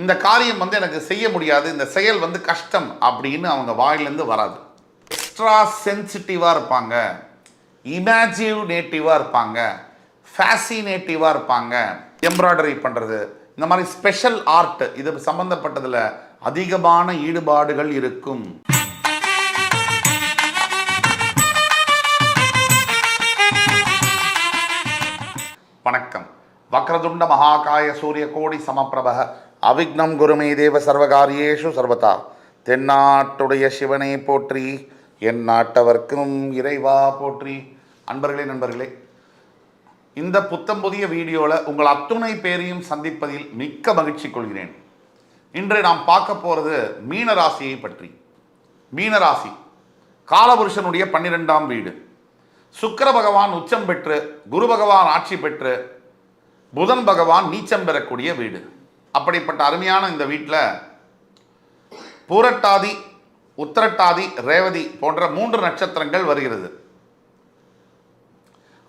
இந்த காரியம் வந்து எனக்கு செய்ய முடியாது இந்த செயல் வந்து கஷ்டம் அப்படின்னு அவங்க வாயிலேருந்து வராது. எக்ஸ்ட்ரா சென்சிட்டிவாக இருப்பாங்க. இமேஜினேட்டிவாக இருப்பாங்க. ஃபேசினேட்டிவாக இருப்பாங்க. எம்ப்ராய்டரி பண்ணுறது இந்த மாதிரி ஸ்பெஷல் ஆர்ட் இது சம்மந்தப்பட்டதில் அதிகமான ஈடுபாடுகள் இருக்கும். வணக்கம். வக்ரதுண்ட மகாகாய சூரிய கோடி சமப்பிரப அவிக்னம் குருமே தேவ சர்வகாரியேஷு சர்வதா. தென்னாட்டுடைய சிவனை போற்றி என் நாட்டவர்க்கும் இறைவா போற்றி. அன்பர்களே நண்பர்களே இந்த புத்தம் புதிய வீடியோவில் உங்கள் அத்துணை பேரையும் சந்திப்பதில் மிக்க மகிழ்ச்சி கொள்கிறேன். இன்று நாம் பார்க்க போகிறது மீனராசியை பற்றி. மீனராசி காலபுருஷனுடைய பன்னிரெண்டாம் வீடு. சுக்கர பகவான் உச்சம் பெற்று குரு பகவான் ஆட்சி பெற்று புதன் பகவான் நீச்சம் பெறக்கூடிய வீடு. அப்படிப்பட்ட அருமையான இந்த வீட்டில் பூரட்டாதி உத்திரட்டாதி ரேவதி போன்ற மூன்று நட்சத்திரங்கள் வருகிறது.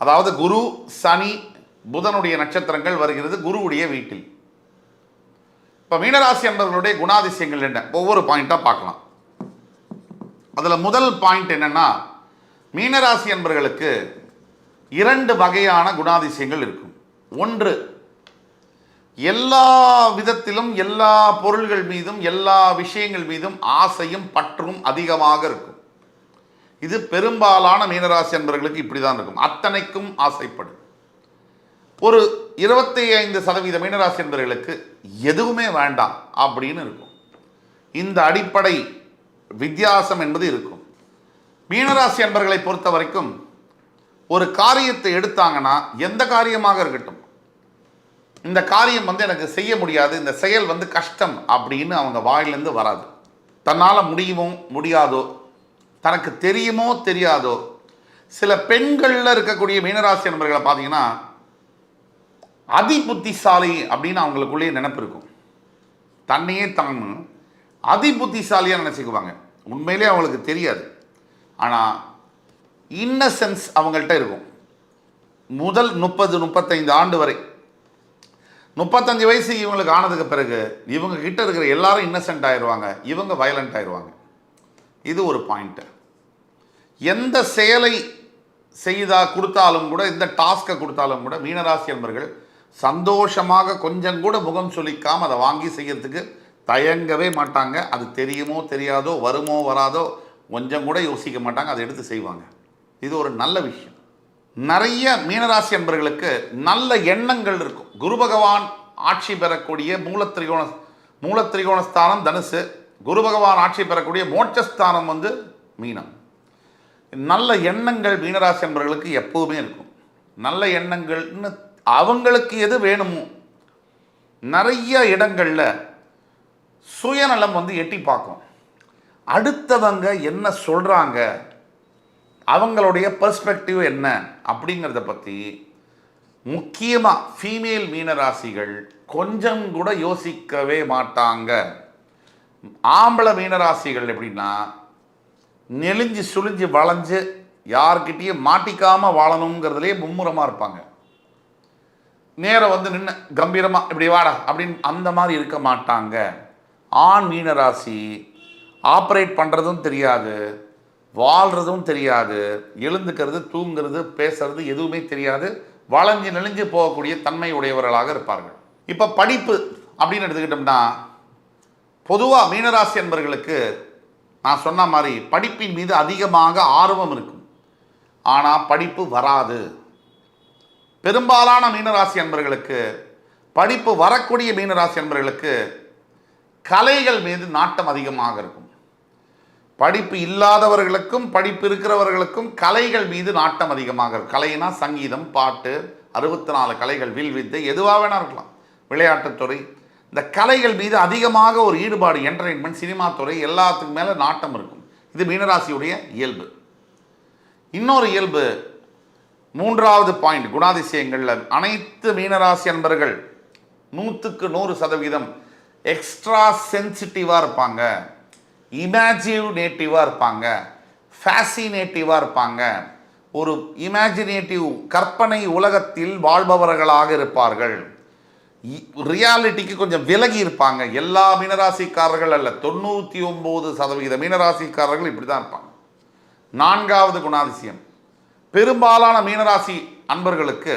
அதாவது குரு சனி புதனுடைய நட்சத்திரங்கள் வருகிறது குருவுடைய வீட்டில். இப்போ மீனராசி என்பவர்களுடைய குணாதிசயங்கள் என்ன? ஒவ்வொரு பாயிண்ட்டாக பார்க்கலாம். அதில் முதல் பாயிண்ட் என்னென்னா மீனராசி என்பர்களுக்கு இரண்டு வகையான குணாதிசயங்கள் இருக்கும். ஒன்று எல்லா விதத்திலும் எல்லா பொருள்கள் மீதும் எல்லா விஷயங்கள் மீதும் ஆசையும் பற்றும் அதிகமாக இருக்கும். இது பெரும்பாலான மீனராசி அன்பர்களுக்கு இப்படி தான் இருக்கும். அத்தனைக்கும் ஆசைப்படும். ஒரு இருபத்தி ஐந்து சதவீத மீனராசி என்பவர்களுக்கு எதுவுமே வேண்டாம் அப்படின்னு இருக்கும். இந்த அடிப்படை வித்தியாசம் என்பது இருக்கும். மீனராசி என்பர்களை பொறுத்த வரைக்கும் ஒரு காரியத்தை எடுத்தாங்கன்னா எந்த காரியமாக இருக்கட்டும் இந்த காரியம் வந்து எனக்கு செய்ய முடியாது இந்த செயல் வந்து கஷ்டம் அப்படின்னு அவங்க வாயிலேருந்து வராது. தன்னால் முடியுமோ முடியாதோ தனக்கு தெரியுமோ தெரியாதோ சில பெண்களில் இருக்கக்கூடிய மீனராசி நண்பர்களை பார்த்தீங்கன்னா அதி புத்திசாலி அப்படின்னு அவங்களுக்குள்ளேயே நினப்பு இருக்கும். தன்னையே தான் அதி புத்திசாலியாக நினச்சிக்குவாங்க. உண்மையிலே அவங்களுக்கு தெரியாது. ஆனால் இன்னசென்ஸ் அவங்கள்ட்ட இருக்கும். முதல் முப்பது முப்பத்தைந்து ஆண்டு வரை முப்பத்தஞ்சு வயசு இவங்களுக்கு ஆனதுக்கு பிறகு இவங்க கிட்ட இருக்கிற எல்லாரும் இன்னசென்ட் ஆயிடுவாங்க இவங்க வயலண்ட் ஆயிடுவாங்க இது ஒரு பாயிண்ட்டு எந்த செயலை செய்தா கொடுத்தாலும் கூட இந்த டாஸ்க்கை கொடுத்தாலும் கூட மீனராசி அன்பர்கள் சந்தோஷமாக கொஞ்சம் கூட முகம் சொல்லிக்காமல் அதை வாங்கி செய்யறதுக்கு தயங்கவே மாட்டாங்க. அது தெரியுமோ தெரியாதோ வருமோ வராதோ கொஞ்சம் கூட யோசிக்க மாட்டாங்க. அதை எடுத்து செய்வாங்க. இது ஒரு நல்ல விஷயம். நிறைய மீனராசி அன்பர்களுக்கு நல்ல எண்ணங்கள் இருக்கும். குரு பகவான் ஆட்சி பெறக்கூடிய மூலத்திரிகோண ஸ்தானம் தனுசு. குரு பகவான் ஆட்சி பெறக்கூடிய மோட்சஸ்தானம் வந்து மீனம். நல்ல எண்ணங்கள் மீனராசி அன்பர்களுக்கு எப்போவுமே இருக்கும். நல்ல எண்ணங்கள்னு அவங்களுக்கு எது வேணுமோ நிறைய இடங்களில் சுயநலம் வந்து எட்டி பார்க்கும். அடுத்தவங்க என்ன சொல்கிறாங்க அவங்களுடைய பெர்ஸ்பெக்டிவ் என்ன அப்படிங்கிறத பற்றி முக்கியமாக ஃபீமேல் மீனராசிகள் கொஞ்சம் கூட யோசிக்கவே மாட்டாங்க. ஆம்பளை மீனராசிகள் எப்படின்னா நெளிஞ்சு சுழிஞ்சு வளைஞ்சு யார்கிட்டயும் மாட்டிக்காமல் வாழணுங்கிறதுலே மும்முரமாக இருப்பாங்க. நேரம் வந்து நின்று கம்பீரமாக இப்படி வாடா அப்படின்னு அந்த மாதிரி இருக்க மாட்டாங்க. ஆண் மீனராசி ஆப்ரேட் பண்ணுறதும் தெரியாது. வாழ்கிறதும் தெரியாது எழுந்துக்கிறது தூங்குறது பேசுறது எதுவுமே தெரியாது. வளைஞ்சு நெளிஞ்சு போகக்கூடிய தன்மை உடையவர்களாக இருப்பார்கள். இப்போ படிப்பு அப்படின்னு எடுத்துக்கிட்டோம்னா பொதுவாக மீனராசி என்பர்களுக்கு நான் சொன்ன மாதிரி படிப்பின் மீது அதிகமாக ஆர்வம் இருக்கும். ஆனால் படிப்பு வராது. பெரும்பாலான மீனராசி என்பர்களுக்கு படிப்பு வரக்கூடிய மீனராசி என்பர்களுக்கு கலைகள் மீது நாட்டம் அதிகமாக இருக்கும். படிப்பு இல்லாதவர்களுக்கும் படிப்பு இருக்கிறவர்களுக்கும் கலைகள் மீது நாட்டம் அதிகமாக இருக்கும். கலைனா சங்கீதம் பாட்டு அறுபத்தி நாலு கலைகள் வில் வித்தை எதுவாக வேணா இருக்கலாம். விளையாட்டுத்துறை இந்த கலைகள் மீது அதிகமாக ஒரு ஈடுபாடு என்டர்டெயின்மெண்ட் சினிமா துறை எல்லாத்துக்கும் மேலே நாட்டம் இருக்கும். இது மீனராசியுடைய இயல்பு. இன்னொரு இயல்பு மூன்றாவது பாயிண்ட் குணாதிசயங்களில் அனைத்து மீனராசி அன்பர்கள் நூற்றுக்கு நூறு சதவீதம் எக்ஸ்ட்ரா சென்சிட்டிவாக இருப்பாங்க. இமேஜினேட்டிவாக இருப்பாங்க. ஃபேசினேட்டிவாக இருப்பாங்க. ஒரு இமேஜினேட்டிவ் கற்பனை உலகத்தில் வாழ்பவர்களாக இருப்பார்கள். ரியாலிட்டிக்கு கொஞ்சம் விலகி இருப்பாங்க. எல்லா மீனராசிக்காரர்கள் அல்ல தொண்ணூற்றி ஒம்பது சதவிகித மீனராசிக்காரர்கள் இப்படி தான் இருப்பாங்க. நான்காவது குணாதிசயம். பெரும்பாலான மீனராசி அன்பர்களுக்கு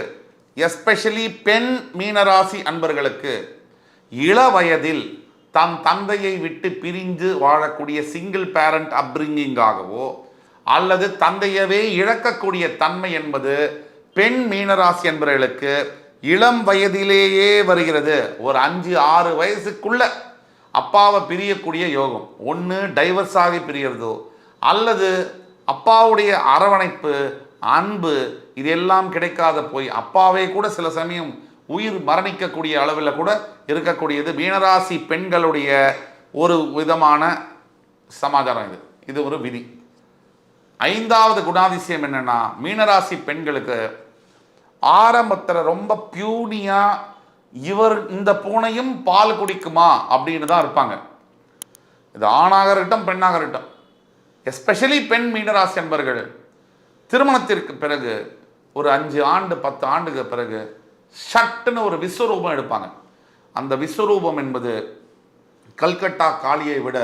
எஸ்பெஷலி பெண் மீனராசி அன்பர்களுக்கு இள வயதில் தம் தந்தையை விட்டு பிரிந்து வாழக்கூடிய சிங்கிள் பேரண்ட் அப்ரிங்கிங்காகவோ அல்லது தந்தையவே இழக்கக்கூடிய தன்மை என்பது பெண் மீனராசி என்பவர்களுக்கு இளம் வயதிலேயே வருகிறது. ஒரு அஞ்சு ஆறு வயசுக்குள்ள அப்பாவை பிரியக்கூடிய யோகம். ஒன்று டைவர்ஸ் ஆகி பிரியறதோ அல்லது அப்பாவுடைய அரவணைப்பு அன்பு இதெல்லாம் கிடைக்காத போய் அப்பாவே கூட சில சமயம் உயிர் மரணிக்கக்கூடிய அளவில் கூட இருக்கக்கூடியது மீனராசி பெண்களுடைய ஒரு விதமான சமாச்சாரம் இது. இது ஒரு விதி. ஐந்தாவது குணாதிசயம் என்னன்னா மீனராசி பெண்களுக்கு ஆரம்பத்தில் ரொம்ப பியூனியாக இவர் இந்த பூனையும் பால் குடிக்குமா அப்படின்னு தான் இருப்பாங்க. இது ஆணாக இருக்கட்டும் பெண்ணாக இருக்கட்டும். எஸ்பெஷலி பெண் மீனராசி என்பர்கள் திருமணத்திற்கு பிறகு ஒரு அஞ்சு ஆண்டு பத்து ஆண்டுக்கு பிறகு சட்டுன்னு ஒரு விஸ்வரூபம் எடுப்பாங்க. அந்த விஸ்வரூபம் என்பது கல்கட்டா காளியை விட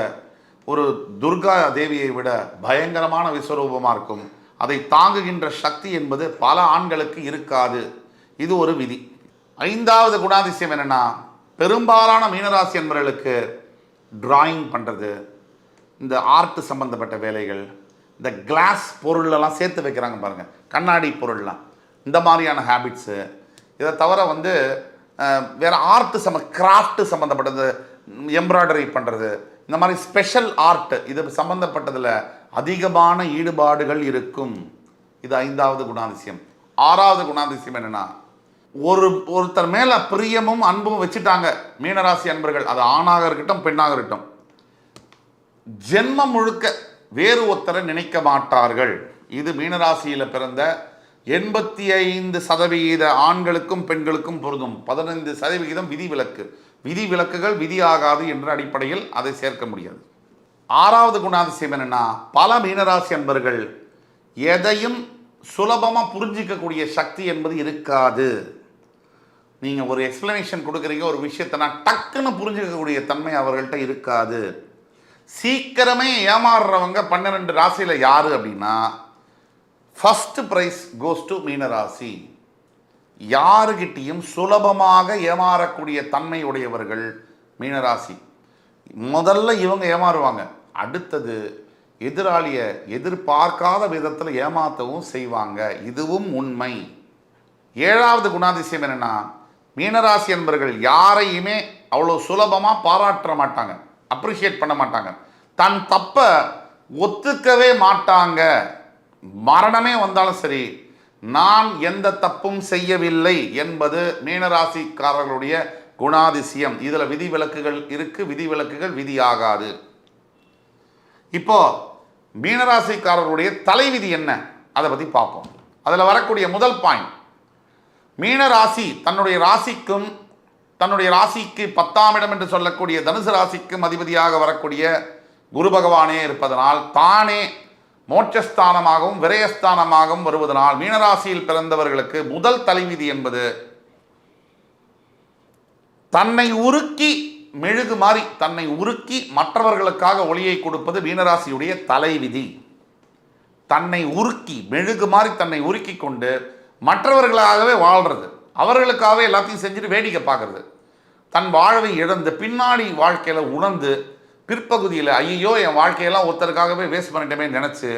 ஒரு துர்கா தேவியை விட பயங்கரமான விஸ்வரூபமாக இருக்கும். அதை தாங்குகின்ற சக்தி என்பது பல ஆண்களுக்கு இருக்காது. இது ஒரு விதி. ஐந்தாவது குணாதிசயம் என்னென்னா பெரும்பாலான மீனராசி என்பவர்களுக்கு டிராயிங் பண்ணுறது இந்த ஆர்ட் சம்பந்தப்பட்ட வேலைகள் இந்த கிளாஸ் பொருளெல்லாம் சேர்த்து வைக்கிறாங்க பாருங்கள் கண்ணாடி பொருள்லாம் இந்த மாதிரியான ஹேபிட்ஸு இதை தவிர வந்து வேறு ஆர்ட்டு ஆர்ட் சம்ம கிராஃப்ட் சம்மந்தப்பட்டது எம்ப்ராய்டரி பண்ணுறது இந்த மாதிரி ஸ்பெஷல் ஆர்ட் இது சம்மந்தப்பட்டதில் அதிகமான ஈடுபாடுகள் இருக்கும். இது ஐந்தாவது குணாதிசயம். ஆறாவது குணாதிசயம் என்னென்னா ஒரு ஒருத்தர் மேலே பிரியமும் அன்பும் வச்சுட்டாங்க மீனராசி அன்பர்கள் அது ஆணாக இருக்கட்டும் பெண்ணாக இருக்கட்டும். ஜென்மம் முழுக்க வேறு ஒருத்தரை நினைக்க மாட்டார்கள். இது மீனராசியில் பிறந்த எண்பத்தி ஐந்து சதவிகித ஆண்களுக்கும் பெண்களுக்கும் பொருந்தும். பதினைந்து சதவிகிதம் விதிவிலக்கு. விதிவிலக்குகள் விதியாகாது என்ற அடிப்படையில் அதை சேர்க்க முடியாது. ஆறாவது குணாதிசயம் என்னென்னா பல மீனராசி அன்பர்கள் எதையும் சுலபமாக புரிஞ்சிக்கக்கூடிய சக்தி என்பது இருக்காது. நீங்கள் ஒரு எக்ஸ்பிளனேஷன் கொடுக்குறீங்க ஒரு விஷயத்தை நான் டக்குன்னு புரிஞ்சுக்கக்கூடிய தன்மை அவர்கள்ட்ட இருக்காது. சீக்கிரமே ஏமாறுறவங்க பன்னிரெண்டு ராசியில் யார் அப்படின்னா ஃபஸ்ட்டு ப்ரைஸ் கோஸ் டு மீனராசி. யாருக்கிட்டேயும் சுலபமாக ஏமாறக்கூடிய தன்மை உடையவர்கள் மீனராசி. முதல்ல இவங்க ஏமாறுவாங்க. அடுத்தது எதிராளியை எதிர்பார்க்காத விதத்தில் ஏமாற்றவும் செய்வாங்க. இதுவும் உண்மை. ஏழாவது குணாதிசயம் என்னென்னா மீனராசி என்பர்கள் யாரையுமே அவ்வளோ சுலபமாக பாராட்ட மாட்டாங்க. அப்ரிஷியேட் பண்ண மாட்டாங்க. தன் தப்பை ஒத்துக்கவே மாட்டாங்க. மரணமே வந்தாலும் சரி நான் எந்த தப்பும் செய்யவில்லை என்பது மீனராசிக்காரர்களுடைய குணாதிசயம். இதில் விதிவிலக்குகள் இருக்கு விதிவிலக்குகள் விதியாகாது. இப்போ மீனராசிக்காரர்களுடைய தலைவிதி என்ன? அதை பற்றி பார்ப்போம். அதில் வரக்கூடிய முதல் பாயிண்ட் மீனராசி தன்னுடைய ராசிக்கும் தன்னுடைய ராசிக்கு பத்தாம் இடம் என்று சொல்லக்கூடிய தனுசு ராசிக்கும் அதிபதியாக வரக்கூடிய குரு பகவானே இருப்பதனால் தானே மோட்சஸ்தானமாகவும் விரயஸ்தானமாகவும் வருவதனால் மீனராசியில் பிறந்தவர்களுக்கு முதல் தலைவிதி என்பது தன்னை உருக்கி மெழுகு மாறி தன்னை உருக்கி மற்றவர்களுக்காக ஒளியை கொடுப்பது மீனராசியுடைய தலைவிதி. தன்னை உருக்கி மெழுகு மாறி தன்னை உருக்கி கொண்டு மற்றவர்களாகவே வாழ்றது. அவர்களுக்காகவே எல்லாத்தையும் செஞ்சுட்டு வேடிக்கை பார்க்கறது. தன் வாழ்வை இழந்து பின்னாடி வாழ்க்கையில் உணர்ந்து பிற்பகுதியில் ஐயோ என் வாழ்க்கையெல்லாம் ஒருத்தருக்காகவே வேஸ்ட் பண்ணிட்டோமே நினச்சி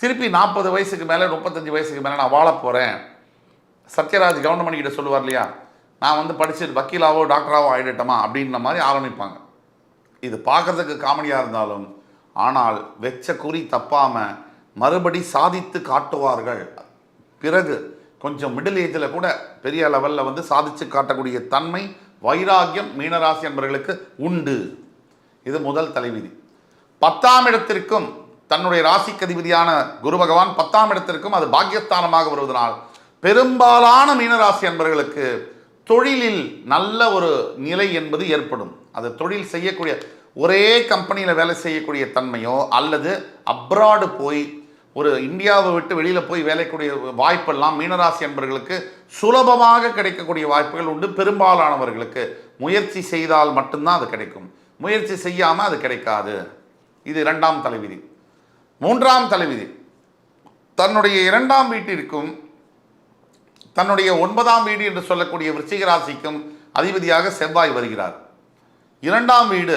திருப்பி நாற்பது வயசுக்கு மேலே முப்பத்தஞ்சு வயசுக்கு மேலே நான் வாழ போகிறேன் சத்யராஜ் கவர்மெண்ட் கிட்ட சொல்லுவார் இல்லையா? நான் வந்து படிச்சு வக்கீலாவோ டாக்டராவோ ஆயிடட்டமா? அப்படின்ற மாதிரி ஆரம்பிப்பாங்க. இது பார்க்கறதுக்கு காமெடியாக இருந்தாலும் ஆனால் வெச்ச குறி தப்பாமல் மறுபடி சாதித்து காட்டுவார்கள். பிறகு கொஞ்சம் மிடில் ஏஜில் கூட பெரிய லெவலில் வந்து சாதித்து காட்டக்கூடிய தன்மை வைராக்கியம் மீனராசி என்பவர்களுக்கு உண்டு. இது முதல் தலைவிதி. பத்தாம் இடத்திற்கும் தன்னுடைய ராசிக்கு அதிபதியான குரு பகவான் பத்தாம் இடத்திற்கும் அது பாக்கியஸ்தானமாக வருவதனால் பெரும்பாலான மீனராசி என்பவர்களுக்கு தொழிலில் நல்ல ஒரு நிலை என்பது ஏற்படும். அது தொழில் செய்யக்கூடிய ஒரே கம்பெனியில் வேலை செய்யக்கூடிய தன்மையோ அல்லது அப்ராடு போய் ஒரு இந்தியாவை விட்டு வெளியில் போய் வேலைக்கூடிய வாய்ப்பெல்லாம் மீனராசி என்பவர்களுக்கு சுலபமாக கிடைக்கக்கூடிய வாய்ப்புகள் உண்டு. பெரும்பாலானவர்களுக்கு முயற்சி செய்தால் மட்டும்தான் அது கிடைக்கும். முயற்சி செய்யாமல் அது கிடைக்காது. இது இரண்டாம் தலைவிதி. மூன்றாம் தலைவிதி. தன்னுடைய இரண்டாம் வீட்டிற்கும் தன்னுடைய ஒன்பதாம் வீடு என்று சொல்லக்கூடிய விருச்சிக ராசிக்கும் அதிபதியாக செவ்வாய் வருகிறார். இரண்டாம் வீடு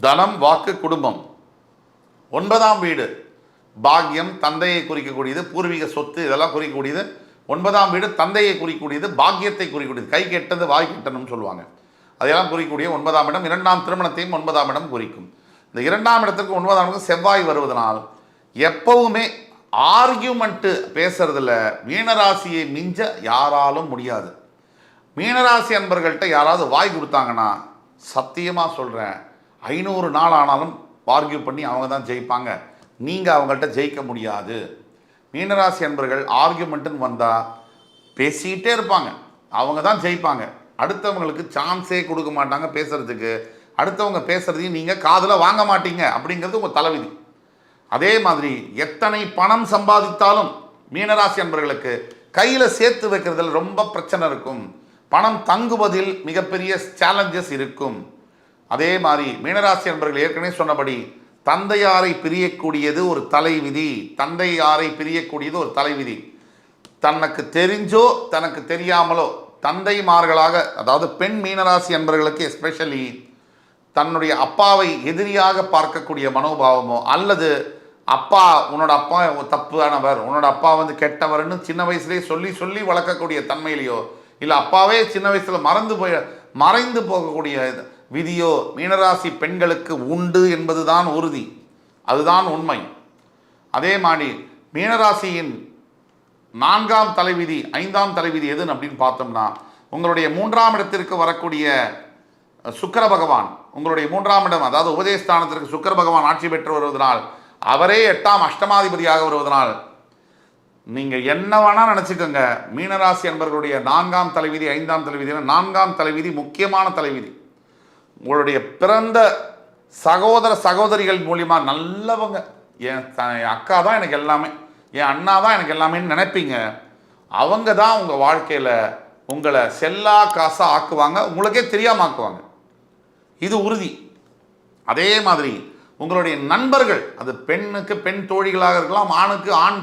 தனம் வாக்கு குடும்பம். ஒன்பதாம் வீடு பாக்கியம் தந்தையை குறிக்கக்கூடியது பூர்வீக சொத்து இதெல்லாம் குறிக்கக்கூடியது. ஒன்பதாம் வீடு தந்தையை குறிக்கக்கூடியது பாக்கியத்தை குறிக்கக்கூடியது. கை கெட்டது வாய் கெட்டணும்னு சொல்லுவாங்க. அதையெல்லாம் குறிக்கக்கூடிய ஒன்பதாம் இடம். இரண்டாம் திருமணத்தையும் ஒன்பதாம் இடம் குறிக்கும். இந்த இரண்டாம் இடத்திற்கு ஒன்பதாம் இடத்துக்கு செவ்வாய் வருவதனால் எப்பவுமே ஆர்கியூமெண்ட்டு பேசுறதுல மீனராசியை மிஞ்ச யாராலும் முடியாது. மீனராசி அன்பர்கள்ட்ட யாராவது வாய் கொடுத்தாங்கன்னா சத்தியமாக சொல்கிறேன் ஐநூறு நாள் ஆனாலும் ஆர்கியூ பண்ணி அவங்க தான் ஜெயிப்பாங்க. நீங்கள் அவங்கள்ட்ட ஜெயிக்க முடியாது. மீனராசி அன்பர்கள் ஆர்கியூமெண்ட்டுன்னு வந்தால் பேசிக்கிட்டே இருப்பாங்க. அவங்க தான் ஜெயிப்பாங்க. அடுத்தவங்களுக்கு சான்ஸே கொடுக்க மாட்டாங்க பேசுறதுக்கு. அடுத்தவங்க பேசுறதையும் நீங்கள் காதில் வாங்க மாட்டீங்க அப்படிங்கிறது உங்கள் தலைவிதி. அதே மாதிரி எத்தனை பணம் சம்பாதித்தாலும் மீனராசி அன்பர்களுக்கு கையில் சேர்த்து வைக்கிறதுல ரொம்ப பிரச்சனை இருக்கும். பணம் தங்குவதில் மிகப்பெரிய சேலஞ்சஸ் இருக்கும். அதே மாதிரி மீனராசி அன்பர்கள் ஏற்கனவே சொன்னபடி தந்தையாரை பிரியக்கூடியது ஒரு தலைவிதி. தந்தையாரை பிரியக்கூடியது ஒரு தலைவிதி. தனக்கு தெரிஞ்சோ தனக்கு தெரியாமலோ தந்தைமார்களாக அதாவது பெண் மீனராசி அன்பர்களுக்கு எஸ்பெஷலி தன்னுடைய அப்பாவை எதிரியாக பார்க்கக்கூடிய மனோபாவமோ அல்லது அப்பா உன்னோட அப்பா தப்பானவர் உன்னோட அப்பா வந்து கெட்டவர்னு சின்ன வயசுலேயே சொல்லி சொல்லி வளர்க்கக்கூடிய தன்மையிலையோ இல்லை அப்பாவே சின்ன வயசில் மறந்து போய் மறைந்து போகக்கூடிய விதியோ மீனராசி பெண்களுக்கு உண்டு என்பதுதான் உறுதி. அதுதான் உண்மை. அதே மாதிரி மீனராசியின் நான்காம் தலைவிதி ஐந்தாம் தலைவிதி எதுன்னு அப்படின்னு பார்த்தோம்னா உங்களுடைய மூன்றாம் இடத்திற்கு வரக்கூடிய சுக்கர சுக்கிர பகவான் உங்களுடைய மூன்றாம் இடம் அதாவது உபதேஸ்தானத்திற்கு சுக்கர பகவான் ஆட்சி பெற்று வருவதனால் அவரே எட்டாம் அஷ்டமாதிபதியாக வருவதனால் நீங்கள் என்ன வேணால் நினச்சிக்கோங்க. மீனராசி என்பர்களுடைய நான்காம் தலைவிதி ஐந்தாம் தலைவிதி நான்காம் தலைவிதி முக்கியமான தலைவிதி. உங்களுடைய பிறந்த சகோதர சகோதரிகள் மூலியமாக நல்லவங்க. என் த- என் அக்கா தான் எனக்கு எல்லாமே. என் அண்ணா தான் எனக்கு எல்லாமேன்னு நினைப்பீங்க. அவங்க தான் உங்கள் வாழ்க்கையில் உங்களை செல்லா காசாக ஆக்குவாங்க. உங்களுக்கே தெரியாமல் ஆக்குவாங்க இது உறுதி. அதே மாதிரி உங்களுடைய நண்பர்கள் அது பெண்ணுக்கு பெண் தோழிகளாக இருக்கலாம் ஆணுக்கு ஆண்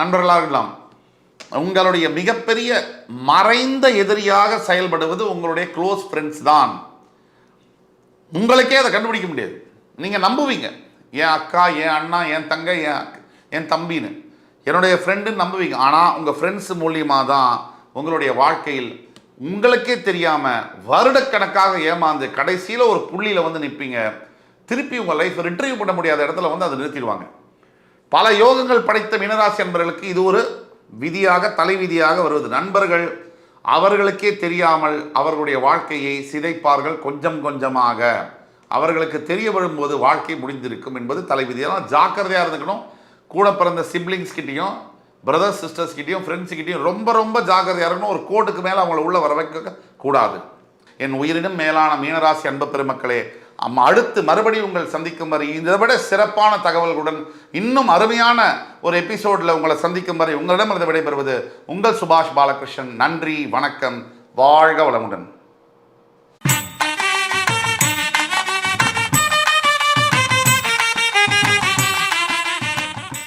நண்பர்களாக இருக்கலாம். உங்களுடைய மிகப்பெரிய மறைந்த எதிரியாக செயல்படுவது உங்களுடைய க்ளோஸ் ஃப்ரெண்ட்ஸ் தான். உங்களுக்கே அதை கண்டுபிடிக்க முடியாது. நீங்கள் நம்புவீங்க. என் அக்கா என் அண்ணா என் தங்கை என் என் தம்பின்னு. என்னுடைய ஃப்ரெண்டுன்னு நம்புவீங்க. ஆனால் உங்கள் ஃப்ரெண்ட்ஸ் மூலியமாக தான் உங்களுடைய வாழ்க்கையில் உங்களுக்கே தெரியாமல் வருடக்கணக்காக ஏமாந்து கடைசியில் ஒரு புள்ளியில் வந்து நிற்பீங்க திருப்பி உங்கள் லைஃப் ரிட்ரீவ் பண்ண முடியாத இடத்துல வந்து அதை நிறுத்திடுவாங்க. பல யோகங்கள் படைத்த மீனராசி என்பவர்களுக்கு இது ஒரு விதியாக தலைவிதியாக வருவது. நண்பர்கள் அவர்களுக்கே தெரியாமல் அவர்களுடைய வாழ்க்கையை சிதைப்பார்கள் கொஞ்சம் கொஞ்சமாக. அவர்களுக்கு தெரிய வரும்போது வாழ்க்கை முடிந்திருக்கும் என்பது தலைவிதியெல்லாம் ஜாக்கிரதையாக இருந்துக்கணும். கூட பிறந்த சிப்ளிங்ஸ் கிட்டேயும் பிரதர்ஸ் சிஸ்டர்ஸ் கிட்டேயும் ஃப்ரெண்ட்ஸ் கிட்டேயும் ரொம்ப ரொம்ப ஜாக்கிரதையாக இருக்கணும். ஒரு கோட்டுக்கு மேலே அவங்கள உள்ள வர வைக்க கூடாது. என் உயிரினும் மேலான மீனராசி அன்பு பெருமக்களே அம்மா அடுத்து மறுபடியும் உங்கள் சந்திக்கும் வரை இதை விட சிறப்பான தகவல்களுடன் இன்னும் அருமையான ஒரு எபிசோடில் உங்களை சந்திக்கும் வரை உங்களிடம் விடைபெறுவது உங்கள் சுபாஷ் பாலகிருஷ்ணன். நன்றி வணக்கம் வாழ்க வளமுடன்.